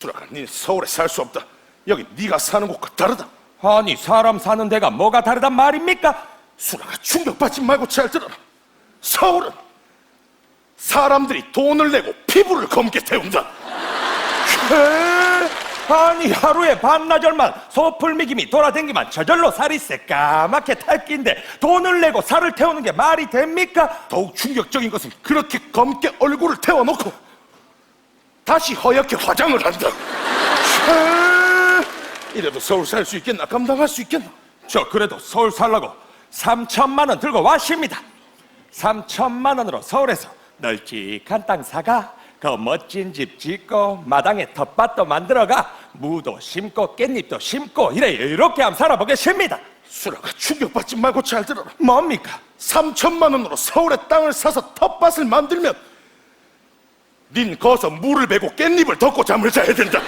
수라가 니 서울에 살 수 없다. 여기 네가 사는 곳과 다르다. 아니 사람 사는 데가 뭐가 다르단 말입니까? 수라가 충격받지 말고 잘 들어라. 서울은 사람들이 돈을 내고 피부를 검게 태운다. 에? 아니 하루에 반나절만 소풀미김이 돌아댕기만 저절로 살이 새까맣게 탈기인데 돈을 내고 살을 태우는 게 말이 됩니까? 더욱 충격적인 것은 그렇게 검게 얼굴을 태워놓고 다시 허옇게 화장을 한다. 차, 이래도 서울 살 수 있겠나? 감당할 수 있겠나? 저 그래도 서울 살라고 3천만 원 들고 왔습니다 3천만 원으로 서울에서 널찍한 땅 사가 그 멋진 집 짓고 마당에 텃밭도 만들어가 무도 심고 깻잎도 심고 이래 이렇게 한번 살아보겠습니다 수라가 충격받지 말고 잘 들어라. 뭡니까? 3천만 원으로 서울에 땅을 사서 텃밭을 만들면 닌 거서 물을 베고 깻잎을 덮고 잠을 자야 된다.